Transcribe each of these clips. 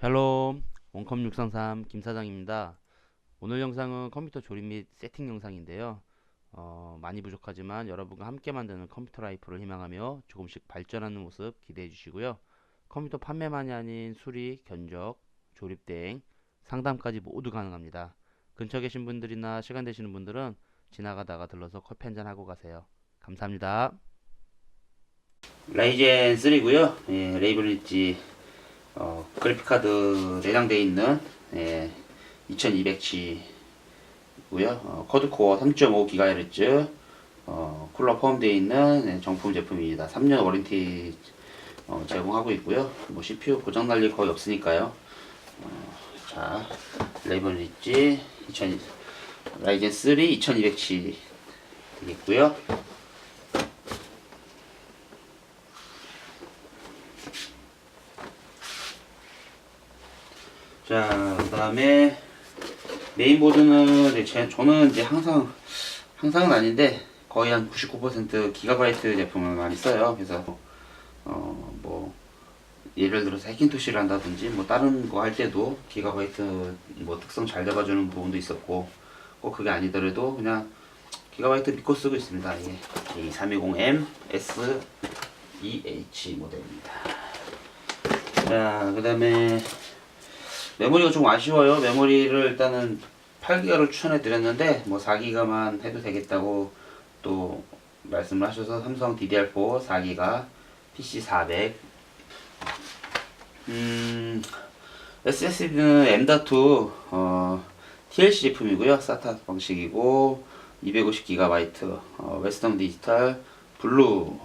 샬롬 원컴 633 김사장입니다. 오늘 영상은 컴퓨터 조립 및 세팅 영상인데요. 어, 많이 부족하지만 여러분과 함께 만드는 컴퓨터 라이프를 희망하며 조금씩 발전하는 모습 기대해 주시고요. 컴퓨터 판매만이 아닌 수리, 견적, 조립 대행, 상담까지 모두 가능합니다. 근처 계신 분들이나 시간 되시는 분들은 지나가다가 들러서 커피 한잔 하고 가세요. 감사합니다. 라이젠 3고요. 예, 레이블 있지 어, 그래픽카드 내장되어 있는 예, 2200G고요. 어, 쿼드코어 3.5GHz 어, 쿨러 포함되어 있는 예, 정품 제품입니다. 3년 워런티 어, 제공하고 있고요. 뭐 CPU 고장 날일 거의 없으니까요. 어, 자, 레이블 있지 2000 라이젠 3 2200G 되겠고요. 자, 그 다음에 메인보드는 이제 제, 저는 이제 항상 항상은 아닌데 거의 한 99% 기가바이트 제품을 많이 써요. 그래서 어 뭐 예를 들어서 해킹토시를 한다든지 뭐 다른 거 할 때도 기가바이트 뭐 특성 잘 잡아주는 부분도 있었고 꼭 그게 아니더라도 그냥 기가바이트 믿고 쓰고 있습니다. 이게 320M S EH 모델입니다. 자, 그 다음에 메모리가 좀 아쉬워요. 메모리를 일단은 8기가를 추천해 드렸는데 뭐 4기가만 해도 되겠다고 또 말씀을 하셔서 삼성 DDR4 4기가 PC400 음, SSD는 M.2 어, TLC 제품이고요. SATA 방식이고 250GB 어, 웨스턴 디지털 블루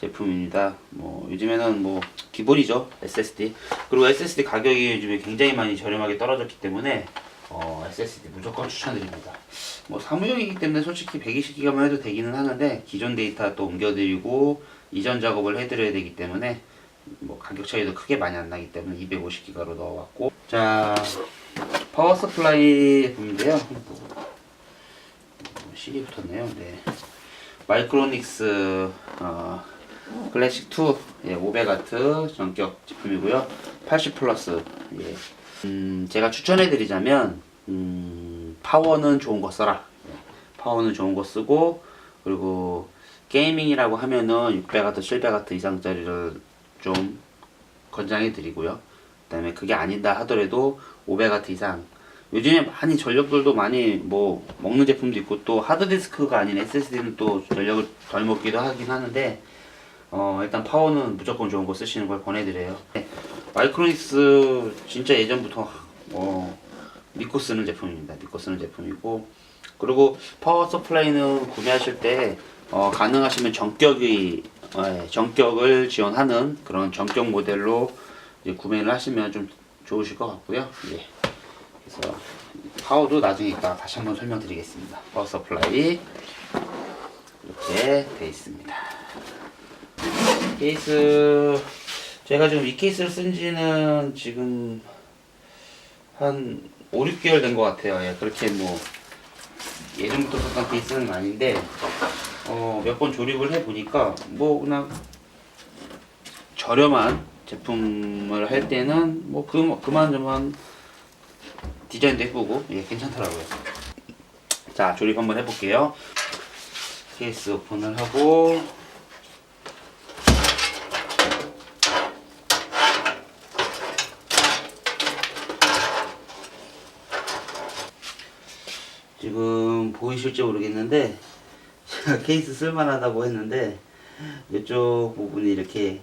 제품입니다. 뭐 요즘에는 뭐 기본이죠 SSD. 그리고 SSD 가격이 요즘에 굉장히 많이 저렴하게 떨어졌기 때문에 어, SSD 무조건 추천드립니다. 뭐 사무용이기 때문에 솔직히 120기가만 해도 되기는 하는데 기존 데이터 또 옮겨드리고 이전 작업을 해드려야 되기 때문에 뭐 가격 차이도 크게 많이 안 나기 때문에 250기가로 넣어왔고 자 파워 서플라이 제품인데요. 뭐, 실이 붙었네요. 네. 마이크로닉스 어, 클래식 2 예, 500W 전격 제품이고요. 80 플러스 예. 음, 제가 추천해 드리자면 음, 파워는 좋은 거 써라. 예, 파워는 좋은 거 쓰고 그리고 게이밍이라고 하면은 600W, 700W 이상짜리를 좀 권장해 드리고요. 그다음에 그게 아니다 하더라도 500W 이상 요즘에 많이 전력들도 많이 뭐 먹는 제품도 있고 또 하드디스크가 아닌 SSD는 또 전력을 덜 먹기도 하긴 하는데 어 일단 파워는 무조건 좋은 거 쓰시는 걸 권해드려요. 네, 마이크로닉스 진짜 예전부터 어 믿고 쓰는 제품입니다. 믿고 쓰는 제품이고 그리고 파워 서플라이는 구매하실 때 어, 가능하시면 전격이 예, 전격을 지원하는 그런 전격 모델로 구매를 하시면 좀 좋으실 것 같고요. 예. 그래서 파워도 나중에 이따 다시 한번 설명드리겠습니다. 파워 서플라이 이렇게 돼 있습니다. 케이스 제가 지금 이 케이스를 쓴 지는 지금 한 5, 6개월 된 것 같아요. 예, 그렇게 뭐 예전부터 썼던 케이스는 아닌데 어, 몇 번 조립을 해 보니까 뭐 그냥 저렴한 제품을 할 때는 뭐 그, 그만저만 디자인도 예쁘고 예, 괜찮더라고요. 자 조립 한번 해볼게요. 케이스 오픈을 하고 지금 보이실지 모르겠는데 제가 케이스 쓸만하다고 했는데 이쪽 부분이 이렇게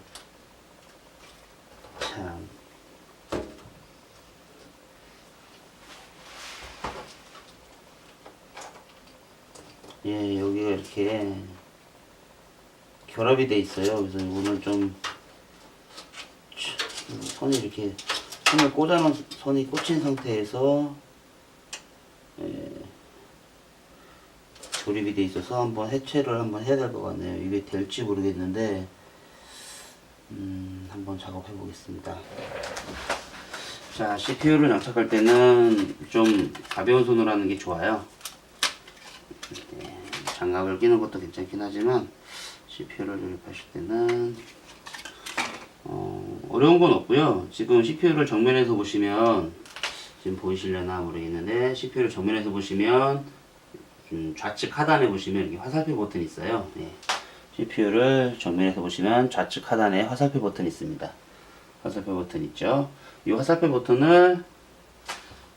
참 예, 여기가 이렇게 결합이 돼 있어요. 그래서 이거는 좀 참, 선이 이렇게 손을 꽂아놓은 선이 꽂힌 상태에서 조립이 돼 있어서 한번 해체를 한번 해야 될 것 같네요. 이게 될지 모르겠는데 음, 한번 작업해 보겠습니다. 자, CPU를 장착할 때는 좀 가벼운 손으로 하는 게 좋아요. 네, 장갑을 끼는 것도 괜찮긴 하지만 CPU를 조립하실 때는 어, 어려운 건 없고요. 지금 CPU를 정면에서 보시면 지금 보이시려나 모르겠는데 CPU를 정면에서 보시면 음, 좌측 하단에 보시면 이렇게 화살표 버튼이 있어요. 네. CPU를 정면에서 보시면 좌측 하단에 화살표 버튼이 있습니다. 화살표 버튼 있죠. 이 화살표 버튼을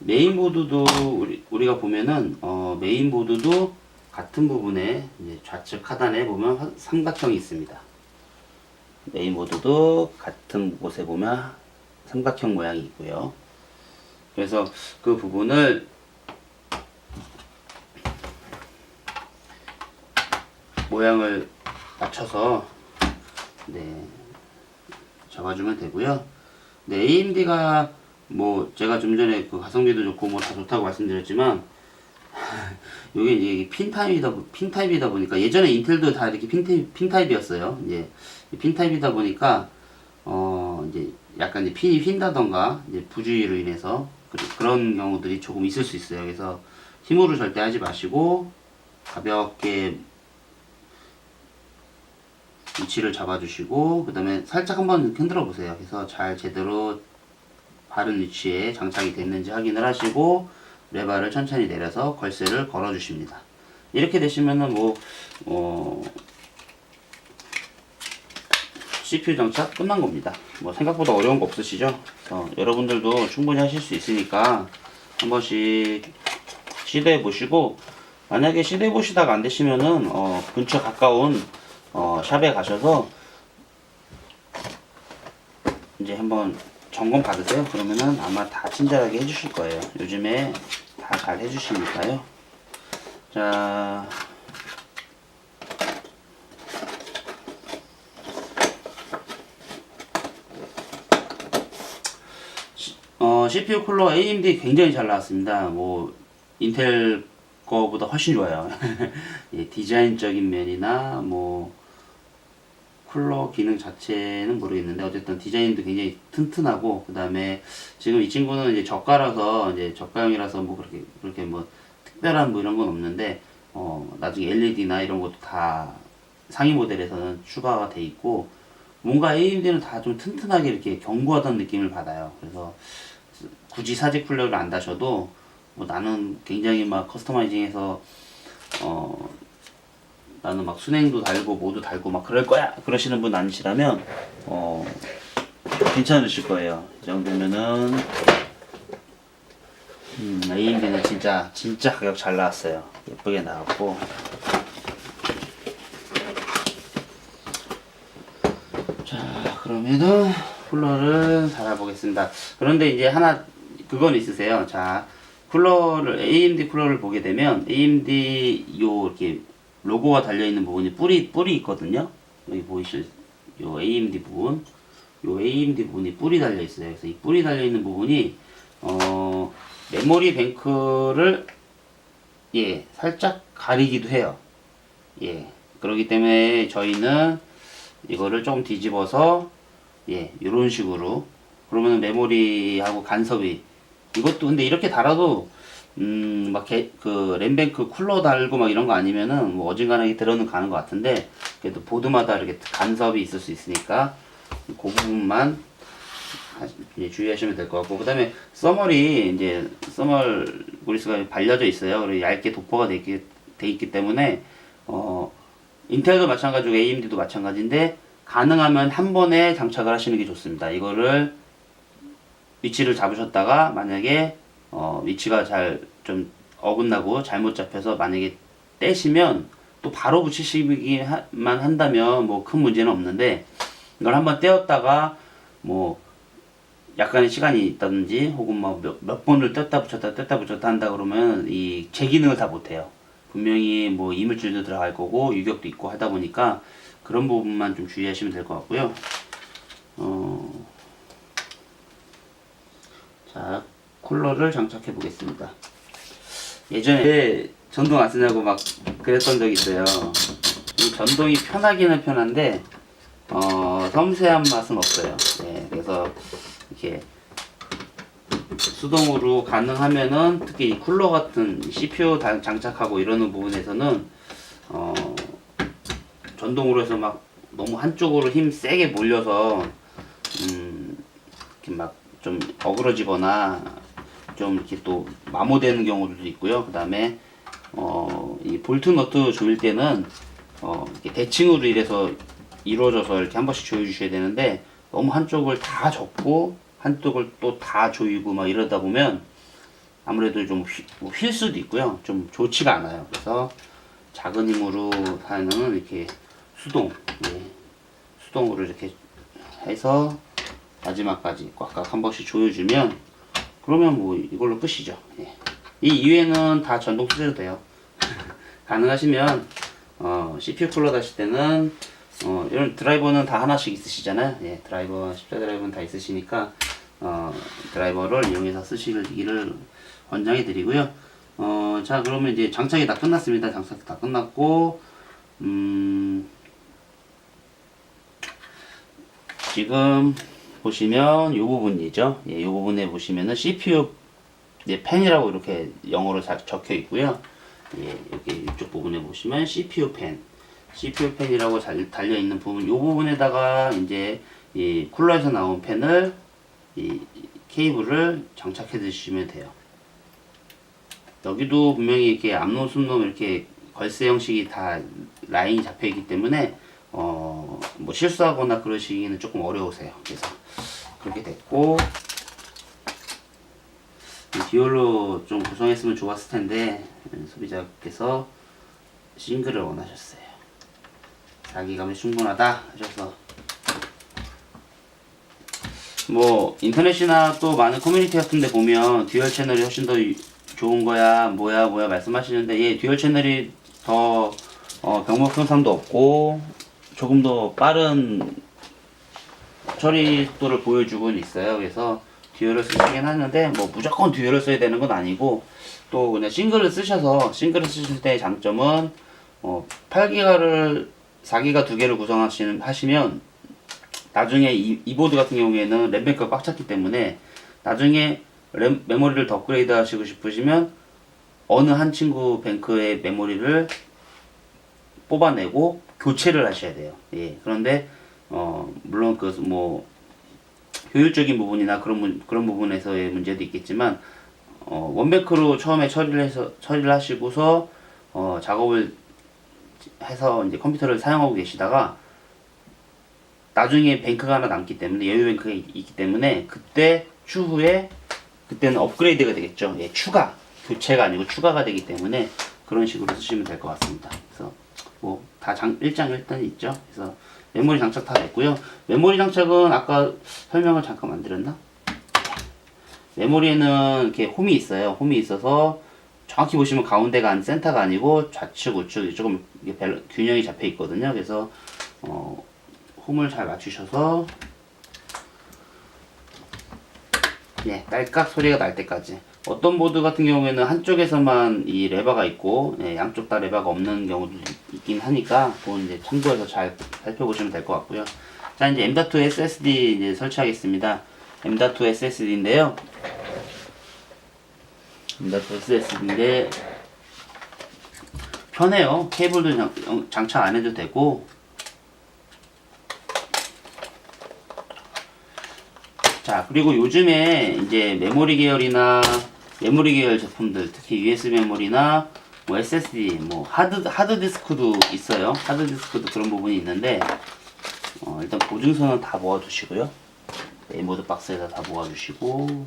메인보드도 우리, 우리가 보면은 어, 메인보드도 같은 부분에 좌측 하단에 보면 화- 삼각형이 있습니다. 메인보드도 같은 곳에 보면 삼각형 모양이 있고요. 그래서 그 부분을 모양을 맞춰서 네, 잡아주면 되고요. 네, AMD가 뭐 제가 좀 전에 그 가성비도 좋고 뭐 다 좋다고 말씀드렸지만 이게 이제 핀 타입이다 보- 핀 타입이다 보니까 예전에 인텔도 다 이렇게 핀 타입 핀 타입이었어요. 이제 핀 타입이다 보니까 어 이제 약간 이제 핀이 휜다던가 이제 부주의로 인해서 그, 그런 경우들이 조금 있을 수 있어요. 그래서 힘으로 절대 하지 마시고 가볍게 위치를 잡아주시고 그 다음에 살짝 한번 흔들어 보세요. 그래서 잘 제대로 바른 위치에 장착이 됐는지 확인을 하시고 레바를 천천히 내려서 걸쇠를 걸어 주십니다. 이렇게 되시면은 뭐 어, CPU 장착 끝난 겁니다. 뭐 생각보다 어려운 거 없으시죠? 그래서 여러분들도 충분히 하실 수 있으니까 한 번씩 시도해 보시고 만약에 시도해 보시다가 안 되시면은 어, 근처 가까운 어, 샵에 가셔서 이제 한번 점검 받으세요. 그러면은 아마 다 친절하게 해주실 거예요. 요즘에 다 잘 해주시니까요. 자, 시- 어, CPU 쿨러 AMD 굉장히 잘 나왔습니다. 뭐 인텔 거보다 훨씬 좋아요. 예, 디자인적인 면이나 뭐 쿨러 기능 자체는 모르겠는데 어쨌든 디자인도 굉장히 튼튼하고 그 다음에 지금 이 친구는 이제 저가라서 이제 저가형이라서 뭐 그렇게 그렇게 뭐 특별한 뭐 이런 건 없는데 어 나중에 LED나 이런 것도 다 상위 모델에서는 추가가 돼 있고 뭔가 AMD는 다 좀 튼튼하게 이렇게 견고하다는 느낌을 받아요. 그래서 굳이 사직 쿨러를 안 다셔도 뭐 나는 굉장히 막 커스터마이징해서 어 나는 막 순행도 달고 뭐도 달고 막 그럴 거야. 그러시는 분 아니시라면 어 괜찮으실 거예요. 이 정도면은 음, AMD는 진짜 진짜 가격 잘 나왔어요. 예쁘게 나왔고. 자 그러면은 쿨러를 달아보겠습니다. 그런데 이제 하나 그건 있으세요. 자 쿨러를 AMD 쿨러를 보게 되면 AMD 요 이렇게 로고가 달려 있는 부분이 뿌리 뿌리 있거든요. 여기 보이실 요 AMD 부분, 요 AMD 부분이 뿌리 달려 있어요. 그래서 이 뿌리 달려 있는 부분이 어 메모리 뱅크를 예 살짝 가리기도 해요. 예 그렇기 때문에 저희는 이거를 조금 뒤집어서 예 이런 식으로 그러면 메모리하고 간섭이 이것도 근데 이렇게 달아도 음, 막, 개, 그, 램뱅크 쿨러 달고 막 이런 거 아니면은, 뭐, 어중간하게 들어는 가는 것 같은데, 그래도 보드마다 이렇게 간섭이 있을 수 있으니까, 그 부분만, 주의하시면 될 것 같고, 그 다음에, 써멀이, 이제, 써멀 그리스가 발려져 있어요. 그리고 얇게 도포가 돼 있기, 돼 있기 때문에, 어, 인텔도 마찬가지고 AMD도 마찬가지인데, 가능하면 한 번에 장착을 하시는 게 좋습니다. 이거를, 위치를 잡으셨다가, 만약에, 어, 위치가 잘 좀 어긋나고 잘못 잡혀서 만약에 떼시면 또 바로 붙이시기만 한다면 뭐 큰 문제는 없는데 이걸 한번 떼었다가 뭐 약간의 시간이 있다든지 혹은 뭐 몇, 몇 번을 뗐다 붙였다 뗐다 붙였다 한다 그러면 이 제 기능을 다 못해요. 분명히 뭐 이물질도 들어갈 거고 유격도 있고 하다 보니까 그런 부분만 좀 주의하시면 될 것 같고요. 어, 자, 쿨러를 장착해 보겠습니다. 예전에 전동 안 쓰냐고 막 그랬던 적이 있어요. 이 전동이 편하기는 편한데 어, 섬세한 맛은 없어요. 네, 그래서 이렇게 수동으로 가능하면은 특히 이 쿨러 같은 CPU 다- 장착하고 이러는 부분에서는 어, 전동으로 해서 막 너무 한쪽으로 힘 세게 몰려서 음, 막좀 어그러지거나 좀 이렇게 또 마모되는 경우들도 있고요. 그 다음에 어, 이 볼트 너트 조일 때는 어, 이렇게 대칭으로 이래서 이루어져서 이렇게 한 번씩 조여 주셔야 되는데 너무 한쪽을 다 접고 한쪽을 또 다 조이고 막 이러다 보면 아무래도 좀휠 수도 있고요. 좀 좋지가 않아요. 그래서 작은 힘으로 하는 이렇게 수동, 예, 수동으로 이렇게 해서 마지막까지 꽉꽉 한 번씩 조여주면 그러면 뭐 이걸로 끝이죠. 예. 이 이외에는 다 전동 수제도 돼요. 가능하시면 어, CPU 쿨러 하실 때는 어, 이런 드라이버는 다 하나씩 있으시잖아요. 예, 드라이버 십자 드라이버는 다 있으시니까 어, 드라이버를 이용해서 쓰시기를 권장해 드리고요. 어, 자 그러면 이제 장착이 다 끝났습니다. 장착 다 끝났고 음, 지금 보시면 이 부분이죠. 예, 이 부분에 보시면은 CPU 이제 펜이라고 이렇게 영어로 자- 적혀 있고요. 예, 여기 이쪽 부분에 보시면 CPU 펜, CPU 펜이라고 잘 달려 있는 부분, 이 부분에다가 이제 이 쿨러에서 나온 펜을 이 케이블을 장착해 주시면 돼요. 여기도 분명히 이렇게 앞놈 순놈 이렇게 걸쇠 형식이 다 라인이 잡혀 있기 때문에 어, 뭐 실수하거나 그러시기는 조금 어려우세요. 그래서 그렇게 됐고 이 듀얼로 좀 구성했으면 좋았을 텐데 음, 소비자께서 싱글을 원하셨어요. 자기감이 충분하다 하셔서 뭐 인터넷이나 또 많은 커뮤니티 같은데 보면 듀얼 채널이 훨씬 더 유- 좋은 거야 뭐야 뭐야 말씀하시는데 예 듀얼 채널이 더 어, 병목 손상도 없고 조금 더 빠른 처리 속도를 보여주고는 있어요. 그래서 듀얼을 쓰시긴 하는데 뭐 무조건 듀얼을 써야 되는 건 아니고 또 그냥 싱글을 쓰셔서 싱글을 쓰실 때의 장점은 어 8기가를 4기가 두 개를 구성하시는 하시면 나중에 이, 이 보드 같은 경우에는 램뱅크가 꽉 찼기 때문에 나중에 램, 메모리를 더 업그레이드 하시고 싶으시면 어느 한 친구 뱅크의 메모리를 뽑아내고 교체를 하셔야 돼요. 예. 그런데 어 물론 그 뭐 효율적인 부분이나 그런 문, 그런 부분에서의 문제도 있겠지만 어 원뱅크로 처음에 처리를 해서 처리를 하시고서 어 작업을 해서 이제 컴퓨터를 사용하고 계시다가 나중에 뱅크가 하나 남기 때문에 여유 뱅크가 있- 있기 때문에 그때 추후에 그때는 업그레이드가 되겠죠. 예, 추가 교체가 아니고 추가가 되기 때문에 그런 식으로 쓰시면 될 것 같습니다. 그래서 뭐 다 장 일장 일단 있죠. 그래서 메모리 장착 다 됐고요. 메모리 장착은 아까 설명을 잠깐 만 드렸나? 메모리에는 이렇게 홈이 있어요. 홈이 있어서 정확히 보시면 가운데가 안 센터가 아니고 좌측 우측 조금 이게 밸- 균형이 잡혀 있거든요. 그래서 어, 홈을 잘 맞추셔서 예, 딸깍 소리가 날 때까지. 어떤 보드 같은 경우에는 한쪽에서만 이 레버가 있고 예, 양쪽 다 레버가 없는 경우도 있- 있긴 하니까 그건 이제 참고해서 잘 살펴보시면 될 것 같고요. 자 이제 M.2 SSD 이제 설치하겠습니다. M.2 SSD인데요. M.2 SSD인데 편해요. 케이블도 장, 어, 장착 안 해도 되고 자, 그리고 요즘에 이제 메모리 계열이나 메모리 계열 제품들, 특히 USB 메모리나 뭐 SSD, 뭐 하드 하드 디스크도 있어요. 하드 디스크도 그런 부분이 있는데 어, 일단 보증서는 다 모아두시고요. 메모드 박스에다 다 모아주시고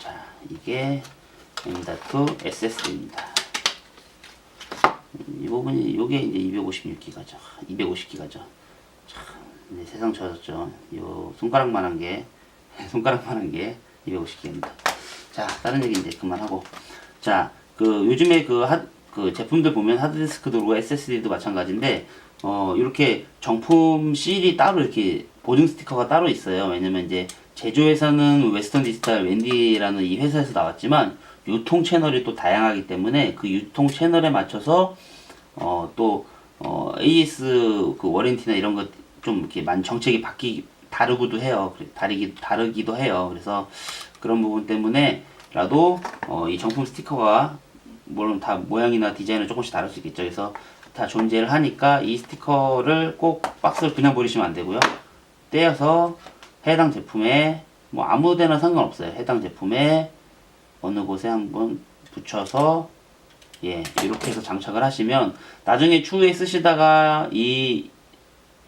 자, 이게 M.2 SSD입니다. 이 부분이 요게 이제 256기가죠. 250기가죠. 참, 네, 세상 젖었죠. 요 손가락만한 게 손가락만 한 게 250개입니다. 자, 다른 얘기 이제 그만하고 자, 그 요즘에 그, 하, 그 제품들 보면 하드디스크도 그렇고 SSD도 마찬가지인데 어 이렇게 정품 실이 따로 이렇게 보증 스티커가 따로 있어요. 왜냐면 이제 제조회사는 웨스턴 디지털 웬디라는 이 회사에서 나왔지만 유통 채널이 또 다양하기 때문에 그 유통 채널에 맞춰서 어, 또, 어, AS 그 워렌티나 이런 것 좀 이렇게 만 정책이 바뀌, 다르기도 해요. 다르기, 다르기도 해요. 그래서 그런 부분 때문에라도, 어, 이 정품 스티커가, 물론 다 모양이나 디자인은 조금씩 다를 수 있겠죠. 그래서 다 존재를 하니까 이 스티커를 꼭 박스를 그냥 버리시면 안 되고요. 떼어서 해당 제품에 뭐 아무데나 상관없어요. 해당 제품에 어느 곳에 한번 붙여서 예 이렇게 해서 장착을 하시면 나중에 추후에 쓰시다가 이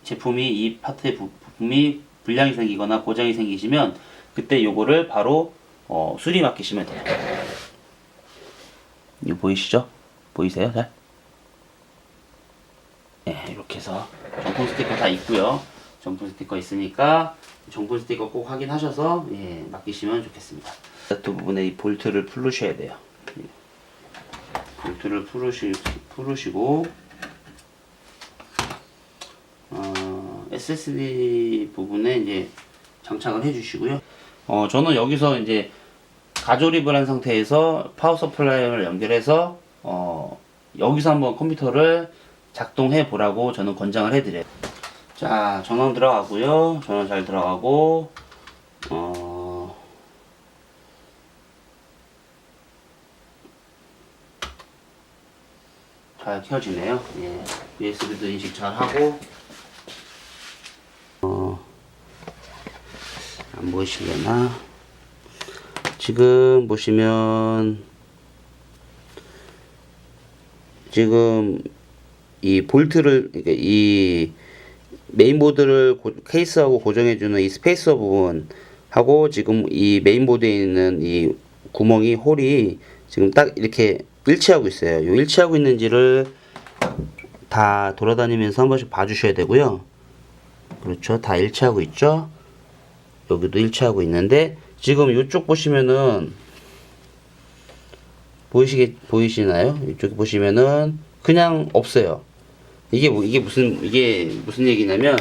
제품이 이 파트의 부- 부품이 불량이 생기거나 고장이 생기시면 그때 요거를 바로 어, 수리 맡기시면 돼요. 이거 보이시죠? 보이세요? 잘? 네, 이렇게 해서 정품 스티커 다 있고요. 정품 스티커 있으니까 정품 스티커 꼭 확인하셔서 예, 맡기시면 좋겠습니다. 또 부분에 이 볼트를 풀으셔야 돼요. 예. 볼트를 풀으시, 풀으시고 SSD 부분에 이제 장착을 해주시고요. 어, 저는 여기서 이제 가조립을 한 상태에서 파워 서플라이를 연결해서 어, 여기서 한번 컴퓨터를 작동해 보라고 저는 권장을 해드려요. 자, 전원 들어가고요. 전원 잘 들어가고 어, 잘 켜지네요. 예. USB도 인식 잘 하고 안 보이시려나? 지금 보시면 지금 이 볼트를 이 메인보드를 고- 케이스하고 고정해주는 이 스페이서 부분 하고 지금 이 메인보드에 있는 이 구멍이 홀이 지금 딱 이렇게 일치하고 있어요. 요 일치하고 있는지를 다 돌아다니면서 한 번씩 봐주셔야 되고요. 그렇죠. 다 일치하고 있죠. 여기도 일치하고 있는데 지금 이쪽 보시면은 보이시게 보이시나요? 이쪽 보시면은 그냥 없어요. 이게 뭐- 이게 무슨 이게 무슨 얘기냐면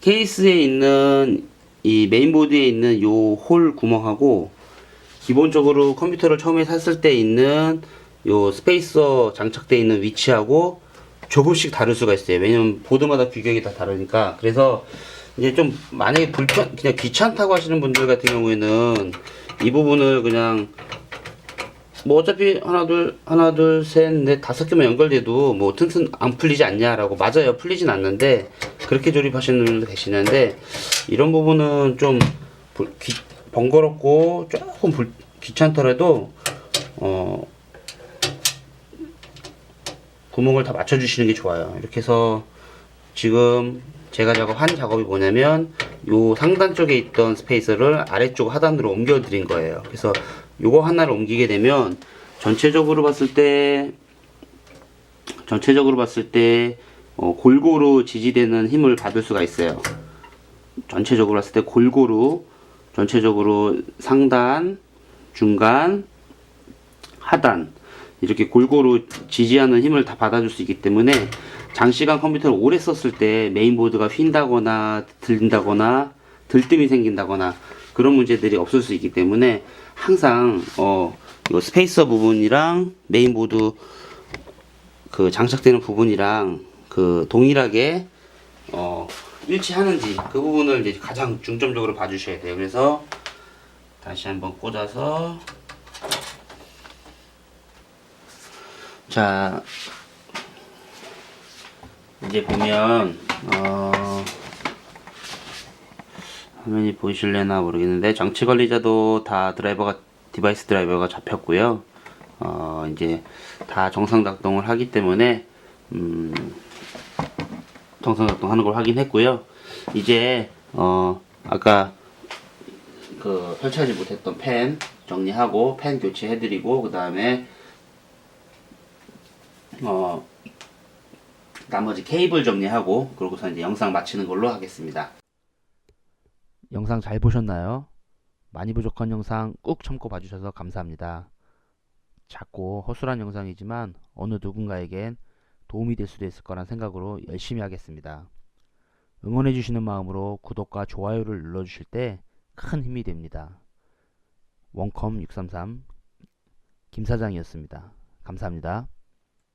케이스에 있는 이 메인보드에 있는 요 홀 구멍하고 기본적으로 컴퓨터를 처음에 샀을 때 있는 요 스페이서 장착되어 있는 위치하고 조금씩 다를 수가 있어요. 왜냐면 보드마다 규격이 다 다르니까. 그래서 이제 좀 만약에 불편 그냥 귀찮다고 하시는 분들 같은 경우에는 이 부분을 그냥 뭐 어차피 하나 둘 하나 둘 셋 넷 다섯 개만 연결돼도 뭐 튼튼 안 풀리지 않냐라고 맞아요 풀리진 않는데 그렇게 조립하시는 분도 계시는데 이런 부분은 좀 불- 귀- 번거롭고 조금 불- 귀찮더라도 어 구멍을 다 맞춰주시는 게 좋아요. 이렇게 해서 지금 제가 작업한 작업이 뭐냐면 요 상단 쪽에 있던 스페이서를 아래쪽 하단으로 옮겨 드린 거예요. 그래서 요거 하나를 옮기게 되면 전체적으로 봤을 때 전체적으로 봤을 때 어, 골고루 지지되는 힘을 받을 수가 있어요. 전체적으로 봤을 때 골고루 전체적으로 상단, 중간, 하단 이렇게 골고루 지지하는 힘을 다 받아줄 수 있기 때문에 장시간 컴퓨터를 오래 썼을 때 메인보드가 휜다거나 들린다거나 들뜸이 생긴다거나 그런 문제들이 없을 수 있기 때문에 항상 어 이거 스페이서 부분이랑 메인보드 그 장착되는 부분이랑 그 동일하게 어 일치하는지 그 부분을 이제 가장 중점적으로 봐주셔야 돼요. 그래서 다시 한번 꽂아서 자 이제 보면 어 화면이 보이실래나 모르겠는데 장치 관리자도 다 드라이버가 디바이스 드라이버가 잡혔고요. 어 이제 다 정상 작동을 하기 때문에 음 정상 작동하는 걸 확인했고요. 이제 어 아까 그 설치하지 못했던 펜 정리하고 펜 교체해드리고 그 다음에 어 나머지 케이블 정리하고 그러고서 이제 영상 마치는 걸로 하겠습니다. 영상 잘 보셨나요? 많이 부족한 영상 꾹 참고 봐주셔서 감사합니다. 작고 허술한 영상이지만 어느 누군가에겐 도움이 될 수도 있을 거란 생각으로 열심히 하겠습니다. 응원해주시는 마음으로 구독과 좋아요를 눌러주실 때 큰 힘이 됩니다. 원컴 633 김사장이었습니다. 감사합니다.